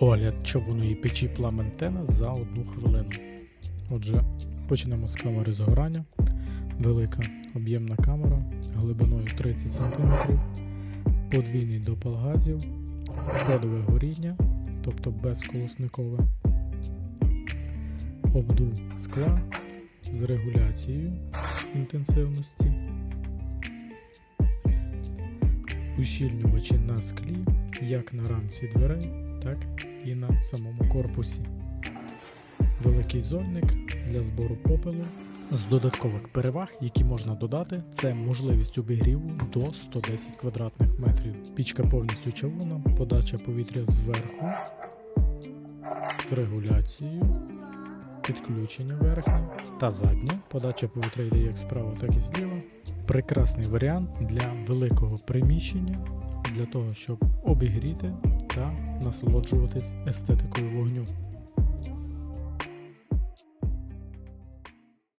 Огляд човуної печі Пламентена за одну хвилину. Отже, почнемо з камери згорання. Велика об'ємна камера глибиною 30 см, подвійний допал газів, подове горіння, тобто безколосникове, обдув скла з регуляцією інтенсивності, ущільнювачі на склі, як на рамці дверей, так і на самому корпусі. Великий зольник для збору попелу. З додаткових переваг, які можна додати, це можливість обігріву до 110 квадратних метрів. Пічка повністю човуна, подача повітря зверху з регуляцією, підключення верхнє та заднє. Подача повітря йде як справа, так і зліва. Прекрасний варіант для великого приміщення, для того, щоб обігріти та насолоджуватись естетикою вогню.